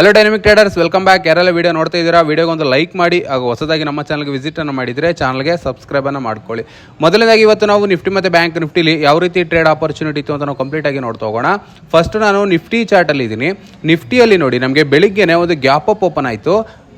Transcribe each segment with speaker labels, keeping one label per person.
Speaker 1: Hello dynamic traders welcome back ಯಾರೆಲ್ಲ video ನೋಡ್ತಾ ಇದ್ದೀರಾ ವಿಡಿಯೋಗೆ ಒಂದು ಲೈಕ್ ಮಾಡಿ ಹಾಗೂ ಹೊಸದಾಗಿ ನಮ್ಮ ಚಾನಲ್ಗೆ ವಿಸಿಟನ್ನು ಮಾಡಿದರೆ ಚಾನಲ್ಗೆ ಸಬ್ಸ್ಕ್ರೈಬ್ ಅನ್ನು ಮಾಡ್ಕೊಳ್ಳಿ. ಮೊದಲನೇದಾಗಿ ಇವತ್ತು ನಾವು ನಿಫ್ಟಿ ಮತ್ತು ಬ್ಯಾಂಕ್ ನಿಫ್ಟಿಲಿ ಯಾವ ರೀತಿ ಟ್ರೇಡ್ ಆಪರ್ಚುನಿಟಿ ಇತ್ತು ಅಂತ ನಾವು ಕಂಪ್ಲೀಟ್ ಆಗಿ ನೋಡ್ತಾ ಹೋಗೋಣ. ಫಸ್ಟ್ ನಾನು ನಿಫ್ಟಿ ಚಾರ್ಟಲ್ಲಿ ಇದ್ದೀನಿ. ನಿಫ್ಟಿಯಲ್ಲಿ ನೋಡಿ, ನಮಗೆ ಬೆಳಿಗ್ಗೆನೇ ಒಂದು ಗ್ಯಾಪ್ ಅಪ್ ಓಪನ್ ಆಯಿತು.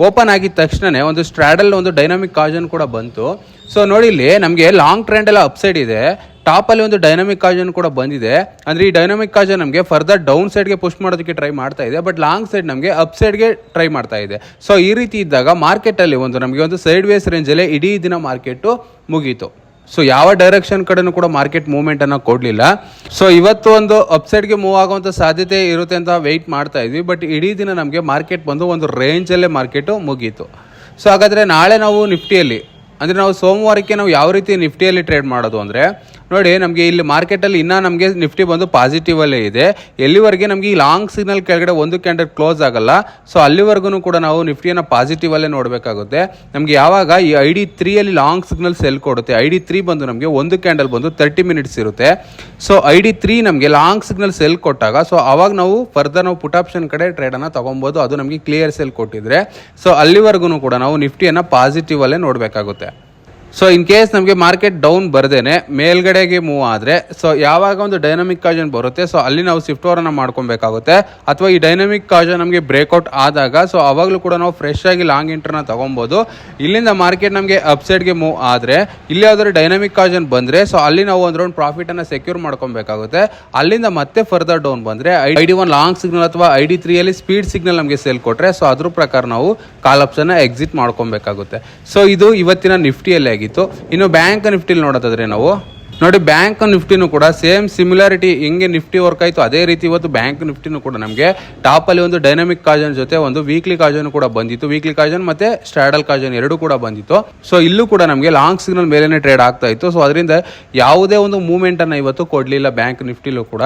Speaker 1: ಓಪನ್ ಆಗಿದ ತಕ್ಷಣವೇ ಒಂದು ಸ್ಟ್ರಾಡಲ್ ಒಂದು ಡೈನಾಮಿಕ್ ಕಾಜನ್ ಕೂಡ ಬಂತು. ಸೊ ನೋಡಿ ಇಲ್ಲಿ ನಮಗೆ ಲಾಂಗ್ ಟ್ರೆಂಡ್ ಎಲ್ಲ ಅಪ್ಸೈಡ್ ಇದೆ. ಟಾಪ್ ಅಲ್ಲಿ ಒಂದು ಡೈನಾಮಿಕ್ ಕಾಜನ್ ಕೂಡ ಬಂದಿದೆ. ಅಂದರೆ ಈ ಡೈನಾಮಿಕ್ ಕಾಜನ್ ನಮಗೆ ಫರ್ದರ್ ಡೌನ್ ಸೈಡ್ಗೆ ಪುಷ್ ಮಾಡೋದಕ್ಕೆ ಟ್ರೈ ಮಾಡ್ತಾ ಇದೆ ಬಟ್ ಲಾಂಗ್ ಸೈಡ್ ನಮಗೆ ಅಪ್ ಸೈಡ್ಗೆ ಟ್ರೈ ಮಾಡ್ತಾ ಇದೆ. ಸೊ ಈ ರೀತಿ ಇದ್ದಾಗ ಮಾರ್ಕೆಟಲ್ಲಿ ಒಂದು ನಮಗೆ ಒಂದು ಸೈಡ್ ವೇಸ್ ರೇಂಜಲ್ಲೇ ಇಡೀ ದಿನ ಮಾರ್ಕೆಟು ಮುಗೀತು. ಸೊ ಯಾವ ಡೈರೆಕ್ಷನ್ ಕಡೆನೂ ಕೂಡ ಮಾರ್ಕೆಟ್ ಮೂವ್ಮೆಂಟ್ ಕೊಡಲಿಲ್ಲ. ಸೊ ಇವತ್ತು ಒಂದು ಅಪ್ಸೈಡ್ಗೆ ಮೂವ್ ಆಗುವಂಥ ಸಾಧ್ಯತೆ ಇರುತ್ತೆ ಅಂತ ವೆಯ್ಟ್ ಮಾಡ್ತಾ ಇದ್ವಿ ಬಟ್ ಇಡೀ ದಿನ ನಮಗೆ ಮಾರ್ಕೆಟ್ ಬಂದು ಒಂದು ರೇಂಜಲ್ಲೇ ಮಾರ್ಕೆಟು ಮುಗೀತು. ಸೊ ಹಾಗಾದರೆ ನಾಳೆ ನಾವು ನಿಫ್ಟಿಯಲ್ಲಿ ಅಂದರೆ ನಾವು ಸೋಮವಾರಕ್ಕೆ ನಾವು ಯಾವ ರೀತಿ ನಿಫ್ಟಿಯಲ್ಲಿ ಟ್ರೇಡ್ ಮಾಡೋದು ಅಂದರೆ ನೋಡಿ, ನಮಗೆ ಇಲ್ಲಿ ಮಾರ್ಕೆಟಲ್ಲಿ ಇನ್ನೂ ನಮಗೆ ನಿಫ್ಟಿ ಬಂದು ಪಾಸಿಟಿವ್ ಅಲ್ಲೇ ಇದೆ. ಎಲ್ಲಿವರೆಗೆ ನಮಗೆ ಈ ಲಾಂಗ್ ಸಿಗ್ನಲ್ ಕೆಳಗಡೆ ಒಂದು ಕ್ಯಾಂಡಲ್ ಕ್ಲೋಸ್ ಆಗಲ್ಲ ಸೊ ಅಲ್ಲಿವರೆಗೂ ಕೂಡ ನಾವು ನಿಫ್ಟಿಯನ್ನು ಪಾಸಿಟಿವ್ ಅಲ್ಲೇ ನೋಡಬೇಕಾಗುತ್ತೆ. ನಮಗೆ ಯಾವಾಗ ಈ ಐ ಡಿ ತ್ರೀಯಲ್ಲಿ ಲಾಂಗ್ ಸಿಗ್ನಲ್ ಸೆಲ್ ಕೊಡುತ್ತೆ ಐ ಡಿ ತ್ರೀ ಬಂದು ನಮಗೆ ಒಂದು ಕ್ಯಾಂಡಲ್ ಬಂದು ತರ್ಟಿ ಮಿನಿಟ್ಸ್ ಇರುತ್ತೆ. ಸೊ ಐ ಡಿ ತ್ರೀ ನಮಗೆ ಲಾಂಗ್ ಸಿಗ್ನಲ್ ಸೆಲ್ ಕೊಟ್ಟಾಗ ಸೊ ಅವಾಗ ನಾವು ಫರ್ದರ್ ನಾವು ಪುಟ್ ಆಪ್ಷನ್ ಕಡೆ ಟ್ರೇಡನ್ನು ತಗೊಬೋದು, ಅದು ನಮಗೆ ಕ್ಲಿಯರ್ ಸೆಲ್ ಕೊಟ್ಟಿದ್ರೆ. ಸೊ ಅಲ್ಲಿವರೆಗೂ ಕೂಡ ನಾವು ನಿಫ್ಟಿಯನ್ನು ಪಾಸಿಟಿವ್ ಅಲ್ಲೇ ನೋಡಬೇಕಾಗುತ್ತೆ. ಸೊ ಇನ್ ಕೇಸ್ ನಮಗೆ ಮಾರ್ಕೆಟ್ ಡೌನ್ ಬರದೇನೆ, ಮೇಲ್ಗಡೆಗೆ ಮೂವ್ ಆದರೆ ಸೊ ಯಾವಾಗ ಒಂದು ಡೈನಮಿಕ್ ಕಾಜನ್ ಬರುತ್ತೆ ಸೊ ಅಲ್ಲಿ ನಾವು ಶಿಫ್ಟ್ ಓವರನ್ನು ಮಾಡ್ಕೊಬೇಕಾಗುತ್ತೆ. ಅಥವಾ ಈ ಡೈನಮಿಕ್ ಕಾಜನ್ ನಮಗೆ ಬ್ರೇಕ್ಔಟ್ ಆದಾಗ ಸೊ ಅವಾಗಲೂ ಕೂಡ ನಾವು ಫ್ರೆಶ್ ಆಗಿ ಲಾಂಗ್ ಇಂಟರ್ನ ತಗೊಬೋದು ಇಲ್ಲಿಂದ ಮಾರ್ಕೆಟ್ ನಮಗೆ ಅಪ್ಸೈಡ್ಗೆ ಮೂವ್ ಆದರೆ, ಇಲ್ಲಿ ಯಾವ್ದಾದ್ರು ಡೈನಮಿಕ್ ಕಾಜನ್ ಬಂದರೆ ಸೊ ಅಲ್ಲಿ ನಾವು ಒಂದು ರೌಂಡ್ ಪ್ರಾಫಿಟನ್ನು ಸೆಕ್ಯೂರ್ ಮಾಡ್ಕೊಬೇಕಾಗುತ್ತೆ. ಅಲ್ಲಿಂದ ಮತ್ತೆ ಫರ್ದರ್ ಡೌನ್ ಬಂದರೆ I D one long signal ಅಥವಾ ಐ ಡಿ ತ್ರೀಯಲ್ಲಿ ಸ್ಪೀಡ್ ಸಿಗ್ನಲ್ ನಮಗೆ ಸೇಲ್ ಕೊಟ್ಟರೆ ಸೊ ಅದ್ರ ಪ್ರಕಾರ ನಾವು ಕಾಲ್ ಆಪ್ಷನ್ನ ಎಕ್ಸಿಟ್ ಮಾಡ್ಕೊಬೇಕಾಗುತ್ತೆ. ಸೊ ಇದು ಇವತ್ತಿನ ನಿಫ್ಟಿಯಲ್ಲಿ ಆಗಿತ್ತು. ಇನ್ನು ಬ್ಯಾಂಕ್ ನಿಫ್ಟಿಲಿ ನೋಡೋದಾದ್ರೆ ನಾವು ನೋಡಿ ಬ್ಯಾಂಕ್ ನಿಫ್ಟಿನೂ ಕೂಡ ಸೇಮ್ ಸಿಮಿಲಾರಿಟಿ ಹೆಂಗೆ ನಿಫ್ಟಿ ವರ್ಕ್ ಆಯಿತು. ಅದೇ ರೀತಿ ಇವತ್ತು ಬ್ಯಾಂಕ್ ನಿಫ್ಟಿನೂ ಕೂಡ ನಮಗೆ ಟಾಪಲ್ಲಿ ಒಂದು ಡೈನಾಮಿಕ್ ಕಾಜನ್ ಜೊತೆ ಒಂದು ವೀಕ್ಲಿ ಕಾಜನ್ ಕೂಡ ಬಂದಿತ್ತು. ವೀಕ್ಲಿ ಕಾಜನ್ ಮತ್ತೆ ಸ್ಟ್ರಾಡಲ್ ಕಾಜನ್ ಎರಡು ಕೂಡ ಬಂದಿತ್ತು. ಸೊ ಇಲ್ಲೂ ಕೂಡ ನಮಗೆ ಲಾಂಗ್ ಸಿಗ್ನಲ್ ಮೇಲೇನೆ ಟ್ರೇಡ್ ಆಗ್ತಾ ಇತ್ತು. ಸೊ ಅದರಿಂದ ಯಾವುದೇ ಒಂದು ಮೂವ್ಮೆಂಟ್ ಅನ್ನ ಇವತ್ತು ಕೊಡಲಿಲ್ಲ ಬ್ಯಾಂಕ್ ನಿಫ್ಟಿಲೂ ಕೂಡ.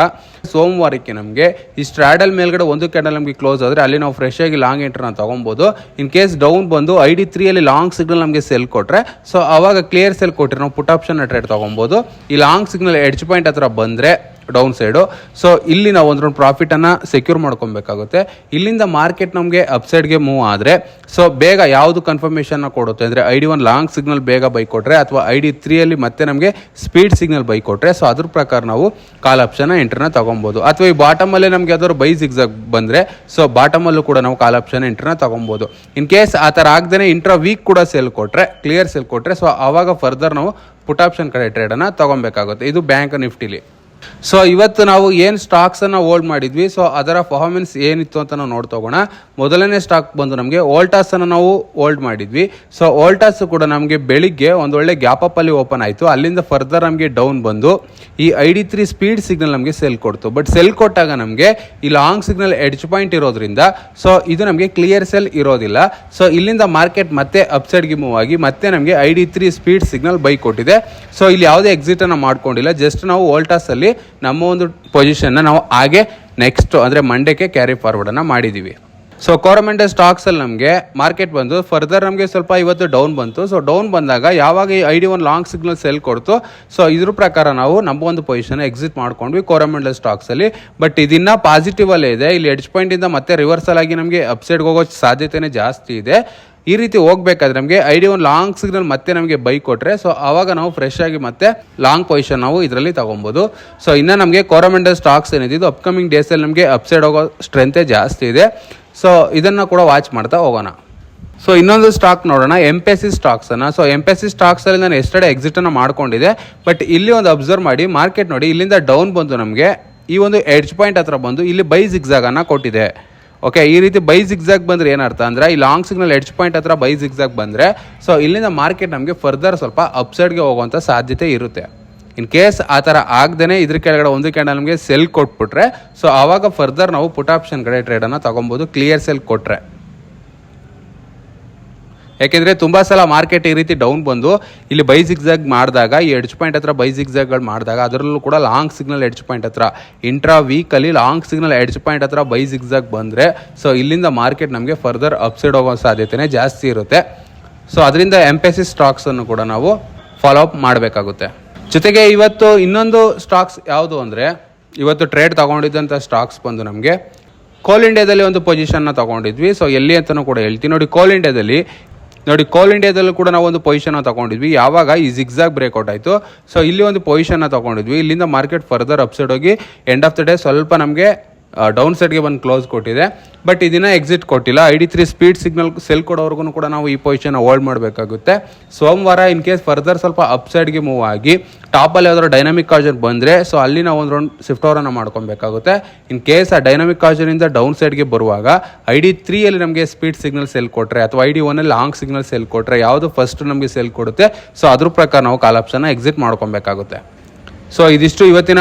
Speaker 1: ಸೋಮವಾರಕ್ಕೆ ನಮಗೆ ಈ ಸ್ಟ್ರಾಡಲ್ ಮೇಲ್ಗಡೆ ಒಂದು ಕ್ಯಾಂಡಲ್ ನಮಗೆ ಕ್ಲೋಸ್ ಆದರೆ ಅಲ್ಲಿ ನಾವು ಫ್ರೆಶ್ ಆಗಿ ಲಾಂಗ್ ಎಂಟ್ರನ್ನ ತಗೊಬೋದು. ಇನ್ ಕೇಸ್ ಡೌನ್ ಬಂದು ಐ ಡಿ ತ್ರೀಯಲ್ಲಿ ಲಾಂಗ್ ಸಿಗ್ನಲ್ ನಮಗೆ ಸೆಲ್ ಕೊಟ್ಟರೆ ಸೊ ಅವಾಗ ಕ್ಲಿಯರ್ ಸೆಲ್ ಕೊಟ್ಟರೆ ನಾವು ಪುಟ್ ಆಪ್ಷನ್ ಟ್ರೇಡ್ ತಗೊಬೋದು. ಈ ಲಾಂಗ್ ಸಿಗ್ನಲ್ ಎಡ್ಜ್ ಪಾಯಿಂಟ್ ಹತ್ರ ಬಂದರೆ ಡೌನ್ ಸೈಡು. ಸೊ ಇಲ್ಲಿ ನಾವು ಒಂದು ಪ್ರಾಫಿಟನ್ನು ಸೆಕ್ಯೂರ್ ಮಾಡ್ಕೊಬೇಕಾಗುತ್ತೆ. ಇಲ್ಲಿಂದ ಮಾರ್ಕೆಟ್ ನಮಗೆ ಅಪ್ಸೈಡ್ಗೆ ಮೂವ್ ಆದರೆ ಸೊ ಬೇಗ ಯಾವುದು ಕನ್ಫರ್ಮೇಷನ್ನ ಕೊಡುತ್ತೆ ಅಂದರೆ I D one long signal ಬೇಗ ಬೈ ಕೊಟ್ಟರೆ ಅಥವಾ ಐ ಡಿ ತ್ರೀಯಲ್ಲಿ ಮತ್ತೆ ನಮಗೆ ಸ್ಪೀಡ್ ಸಿಗ್ನಲ್ ಬೈ ಕೊಟ್ಟರೆ ಸೊ ಅದ್ರ ಪ್ರಕಾರ ನಾವು ಕಾಲ್ ಆಪ್ಷನ್ನ ಎಂಟ್ರನ್ನ ತೊಗೊಬೋದು. ಅಥವಾ ಈ ಬಾಟಮಲ್ಲೇ ನಮಗೆ ಯಾವ್ದಾದ್ರು ಬೈ ಸಿಗ್ಸಾಗ್ ಬಂದರೆ ಸೊ ಬಾಟಮಲ್ಲೂ ಕೂಡ ನಾವು ಕಾಲ್ ಆಪ್ಷನ್ ಎಂಟ್ರನ್ನ ತೊಗೊಬೋದು. ಇನ್ ಕೇಸ್ ಆ ಥರ ಆಗದೇ ಇಂಟ್ರಾ ವೀಕ್ ಕೂಡ ಸೆಲ್ ಕೊಟ್ಟರೆ ಕ್ಲಿಯರ್ ಸೆಲ್ ಕೊಟ್ಟರೆ ಸೊ ಆವಾಗ ಫರ್ದರ್ ನಾವು ಪುಟ್ ಆಪ್ಷನ್ ಕಡೆ ಟ್ರೇಡನ್ನು ತಗೊಬೇಕಾಗುತ್ತೆ. ಇದು ಬ್ಯಾಂಕ್ ನಿಫ್ಟಿಲಿ. ಸೊ ಇವತ್ತು ನಾವು ಏನು ಸ್ಟಾಕ್ಸನ್ನು ಹೋಲ್ಡ್ ಮಾಡಿದ್ವಿ ಸೊ ಅದರ ಪರ್ಫಾರ್ಮೆನ್ಸ್ ಏನಿತ್ತು ಅಂತ ನಾವು ನೋಡ್ತೋಗೋಣ ಮೊದಲನೇ ಸ್ಟಾಕ್ ಬಂದು ನಮಗೆ ಓಲ್ಟಾಸನ್ನು ನಾವು ಹೋಲ್ಡ್ ಮಾಡಿದ್ವಿ. ಸೊ ಓಲ್ಟಾಸ್ ಕೂಡ ನಮಗೆ ಬೆಳಿಗ್ಗೆ ಒಂದೊಳ್ಳೆ ಗ್ಯಾಪ್ ಅಲ್ಲಿ ಓಪನ್ ಆಯಿತು. ಅಲ್ಲಿಂದ ಫರ್ದರ್ ನಮಗೆ ಡೌನ್ ಬಂದು ಈ I D three speed signal ನಮಗೆ ಸೆಲ್ ಕೊಡ್ತು. ಬಟ್ ಸೆಲ್ ಕೊಟ್ಟಾಗ ನಮಗೆ ಈ ಲಾಂಗ್ ಸಿಗ್ನಲ್ ಎಡ್ಜ್ ಪಾಯಿಂಟ್ ಇರೋದ್ರಿಂದ ಸೊ ಇದು ನಮಗೆ ಕ್ಲಿಯರ್ ಸೆಲ್ ಇರೋದಿಲ್ಲ. ಸೊ ಇಲ್ಲಿಂದ ಮಾರ್ಕೆಟ್ ಮತ್ತೆ ಅಪ್ಸೈಡ್ಗೆ ಮೂವ್ ಆಗಿ ಮತ್ತೆ ನಮಗೆ I D three speed signal buy ಕೊಟ್ಟಿದೆ. ಸೊ ಇಲ್ಲಿ ಯಾವುದೇ ಎಕ್ಸಿಟ್ ಅನ್ನು ಮಾಡ್ಕೊಂಡಿಲ್ಲ. ಜಸ್ಟ್ ನಾವು ಓಲ್ಟಾಸಲ್ಲಿ ನಮ್ಮ ಒಂದು ಪೊಸಿಷನ್ನ ನಾವು ಹಾಗೆ ನೆಕ್ಸ್ಟ್ ಅಂದರೆ ಮಂಡೇಕ್ಕೆ ಕ್ಯಾರಿ ಫಾರ್ವರ್ಡನ್ನು ಮಾಡಿದ್ದೀವಿ ಸೊ ಕೋರಮೆಂಟ್ ಸ್ಟಾಕ್ಸ್ ಅಲ್ಲಿ ನಮಗೆ ಮಾರ್ಕೆಟ್ ಬಂದು ಫರ್ದರ್ ನಮಗೆ ಸ್ವಲ್ಪ ಇವತ್ತು ಡೌನ್ ಬಂತು. ಸೊ ಡೌನ್ ಬಂದಾಗ ಯಾವಾಗ ಈ I D one long signal sell ಕೊಡ್ತು ಸೊ ಇದ್ರ ಪ್ರಕಾರ ನಾವು ನಮ್ಮ ಒಂದು ಪೊಸಿಷನ್ ಎಕ್ಸಿಟ್ ಮಾಡ್ಕೊಂಡ್ವಿ ಕೋರಮಂಡಲ್ ಸ್ಟಾಕ್ಸ್ ಅಲ್ಲಿ. ಬಟ್ ಇದನ್ನ ಪಾಸಿಟಿವ್ ಅಲ್ಲೇ ಇದೆ. ಇಲ್ಲಿ ಎಡ್ಜ್ ಪಾಯಿಂಟ್ ಇಂದ ಮತ್ತೆ ರಿವರ್ಸಲ್ ಆಗಿ ನಮಗೆ ಅಪ್ಸೈಡ್ ಹೋಗೋ ಸಾಧ್ಯತೆನೇ ಜಾಸ್ತಿ ಇದೆ. ಈ ರೀತಿ ಹೋಗ್ಬೇಕಾದ್ರೆ ನಮಗೆ I D one long signal ಮತ್ತೆ ನಮಗೆ ಬೈ ಕೊಟ್ಟರೆ ಸೊ ಆವಾಗ ನಾವು ಫ್ರೆಶ್ ಆಗಿ ಮತ್ತೆ ಲಾಂಗ್ ಪೊಸಿಷನ್ ನಾವು ಇದರಲ್ಲಿ ತಗೊಬೋದು. ಸೊ ಇನ್ನು ನಮಗೆ ಕೋರಮಂಡಲ್ ಸ್ಟಾಕ್ಸ್ ಏನಿದೆ ಅಪ್ಕಮಿಂಗ್ ಡೇಸಲ್ಲಿ ನಮಗೆ ಅಪ್ಸೈಡ್ ಹೋಗೋ ಸ್ಟ್ರೆಂತೇ ಜಾಸ್ತಿ ಇದೆ. ಸೊ ಇದನ್ನು ಕೂಡ ವಾಚ್ ಮಾಡ್ತಾ ಹೋಗೋಣ. ಸೊ ಇನ್ನೊಂದು ಸ್ಟಾಕ್ ನೋಡೋಣ ಎಂ ಪಿ ಸಿ ಸ್ಟಾಕ್ಸನ್ನು ಸೊ ಎಂಪೆಸಿ ಸಿ ಸ್ಟಾಕ್ಸಲ್ಲಿ ನಾನು ಎಷ್ಟೇ ಎಕ್ಸಿಟನ್ನು ಮಾಡಿಕೊಂಡಿದೆ ಬಟ್ ಇಲ್ಲಿ ಒಂದು ಅಬ್ಸರ್ವ್ ಮಾಡಿ ಮಾರ್ಕೆಟ್ ನೋಡಿ, ಇಲ್ಲಿಂದ ಡೌನ್ ಬಂದು ನಮಗೆ ಈ ಒಂದು ಎಡ್ಜ್ ಪಾಯಿಂಟ್ ಹತ್ರ ಬಂದು ಇಲ್ಲಿ ಬೈ ಜಿಗ್ಸಾಗನ್ನು ಕೊಟ್ಟಿದೆ. ಓಕೆ ಈ ರೀತಿ ಬೈ ಜಿಗ್ಜಾಗ್ ಬಂದರೆ ಏನರ್ಥ ಅಂದರೆ, ಈ ಲಾಂಗ್ ಸಿಗ್ನಲ್ ಎಡ್ಜ್ ಪಾಯಿಂಟ್ ಹತ್ರ ಬೈ ಜಿಗ್ಜಾಗ್ ಬಂದರೆ ಸೊ ಇಲ್ಲಿಂದ ಮಾರ್ಕೆಟ್ ನಮಗೆ ಫರ್ದರ್ ಸ್ವಲ್ಪ ಅಪ್ಸೈಡ್ಗೆ ಹೋಗುವಂಥ ಸಾಧ್ಯತೆ ಇರುತ್ತೆ. ಇನ್ ಕೇಸ್ ಆ ಥರ ಆಗ್ದೇ ಇದ್ರ ಕೆಳಗಡೆ ಒಂದು ಕ್ಯಾಂಡಲ್ ನಮಗೆ ಸೆಲ್ ಕೊಟ್ಬಿಟ್ರೆ ಸೊ ಆವಾಗ ಫರ್ದರ್ ನಾವು ಪುಟ್ ಆಪ್ಷನ್ ಕಡೆ ಟ್ರೇಡನ್ನು ತಗೊಬೋದು ಕ್ಲಿಯರ್ ಸೆಲ್ ಕೊಟ್ಟರೆ ಯಾಕೆಂದರೆ ತುಂಬ ಸಲ ಮಾರ್ಕೆಟ್ ಈ ರೀತಿ ಡೌನ್ ಬಂದು, ಇಲ್ಲಿ ಬೈ ಜಿಗ್ಜಾಗ್ ಮಾಡಿದಾಗ, ಈ ಎಡ್ಜ್ ಪಾಯಿಂಟ್ ಹತ್ರ ಬೈ ಜಿಗ್ಜಾಗ್ಗಳು ಮಾಡಿದಾಗ, ಅದರಲ್ಲೂ ಕೂಡ ಲಾಂಗ್ ಸಿಗ್ನಲ್ ಎಡ್ಜ್ ಪಾಯಿಂಟ್ ಹತ್ರ ಇಂಟ್ರಾ ವೀಕಲ್ಲಿ ಲಾಂಗ್ ಸಿಗ್ನಲ್ ಎಡ್ಜ್ ಪಾಯಿಂಟ್ ಹತ್ರ ಬೈ ಜಿಗ್ಜಾಗ್ ಬಂದರೆ ಸೊ ಇಲ್ಲಿಂದ ಮಾರ್ಕೆಟ್ ನಮಗೆ ಫರ್ದರ್ ಅಪ್ಸೈಡ್ ಹೋಗೋ ಸಾಧ್ಯತೆನೇ ಜಾಸ್ತಿ ಇರುತ್ತೆ. ಸೊ ಅದರಿಂದ ಎಂಪೆಸಿಸ್ ಸ್ಟಾಕ್ಸನ್ನು ಕೂಡ ನಾವು ಫಾಲೋ ಅಪ್ ಮಾಡಬೇಕಾಗುತ್ತೆ. ಜೊತೆಗೆ ಇವತ್ತು ಇನ್ನೊಂದು ಸ್ಟಾಕ್ಸ್ ಯಾವುದು ಅಂದರೆ, ಇವತ್ತು ಟ್ರೇಡ್ ತಗೊಂಡಿದ್ದಂಥ ಸ್ಟಾಕ್ಸ್ ಬಂದು ನಮಗೆ ಕೋಲ್ ಇಂಡಿಯಾದಲ್ಲಿ ಒಂದು ಪೊಸಿಷನ್ನ ತಗೊಂಡಿದ್ವಿ. ಸೊ ಎಲ್ಲಿ ಅಂತಲೂ ಕೂಡ ಹೇಳ್ತೀನಿ. ನೋಡಿ ಕೋಲ್ ಇಂಡಿಯಾದಲ್ಲಿ ನೋಡಿ ಕೋಲ್ ಇಂಡಿಯಾದಲ್ಲೂ ಕೂಡ ನಾವು ಒಂದು ಪೊಸಿಷನ್ನ ತಗೊಂಡಿದ್ವಿ. ಯಾವಾಗ? ಈ ಜಿಗ್ಸಾಗ್ ಬ್ರೇಕ್ಔಟ್ ಆಯಿತು. ಸೊ ಇಲ್ಲಿ ಒಂದು ಪೊಸಿಷನ್ನ ತಗೊಂಡಿದ್ವಿ. ಇಲ್ಲಿಂದ ಮಾರ್ಕೆಟ್ ಫರ್ದರ್ ಅಪ್ಸೈಡ್ ಹೋಗಿ ಎಂಡ್ ಆಫ್ ದ ಡೇ ಸ್ವಲ್ಪ ನಮಗೆ ಡೌನ್ ಸೈಡ್ಗೆ ಬಂದು ಕ್ಲೋಸ್ ಕೊಟ್ಟಿದೆ. ಬಟ್ ಇದನ್ನ ಎಕ್ಸಿಟ್ ಕೊಟ್ಟಿಲ್ಲ. I D three speed signal sell ಕೊಡೋವರೆಗೂ ಕೂಡ ನಾವು ಈ ಪೊಸಿಷನ್ ಹೋಲ್ಡ್ ಮಾಡಬೇಕಾಗುತ್ತೆ. ಸೋಮವಾರ ಇನ್ ಕೇಸ್ ಫರ್ದರ್ ಸ್ವಲ್ಪ ಅಪ್ ಸೈಡ್ಗೆ ಮೂವ್ ಆಗಿ ಟಾಪಲ್ಲಿ ಯಾವ್ದಾದ್ರು ಡೈನಾಮಿಕ್ ಕಾಜನ್ ಬಂದರೆ ಸೊ ಅಲ್ಲಿ ನಾವು ಒಂದು ರೌಂಡ್ ಶಿಫ್ಟ್ ಓವರನ್ನು ಮಾಡ್ಕೊಬೇಕಾಗುತ್ತೆ. ಇನ್ ಕೇಸ್ ಆ ಡೈನಾಮಿಕ್ ಕಾಜನಿಂದ ಡೌನ್ ಸೈಡ್ಗೆ ಬರುವಾಗ ಐ ಡಿ ತ್ರೀಯಲ್ಲಿ ನಮಗೆ ಸ್ಪೀಡ್ ಸಿಗ್ನಲ್ ಸೆಲ್ ಕೊಟ್ಟರೆ ಅಥವಾ ಐ ಡಿ ಒನ್ನಲ್ಲಿ ಲಾಂಗ್ ಸಿಗ್ನಲ್ ಸೆಲ್ ಕೊಟ್ಟರೆ ಯಾವುದು ಫಸ್ಟ್ ನಮಗೆ ಸೆಲ್ ಕೊಡುತ್ತೆ ಸೊ ಅದ್ರ ಪ್ರಕಾರ ನಾವು ಕಾಲ್ ಆಪ್ಷನ್ನ ಎಕ್ಸಿಟ್ ಮಾಡ್ಕೊಬೇಕಾಗುತ್ತೆ. ಸೊ ಇದಿಷ್ಟು ಇವತ್ತಿನ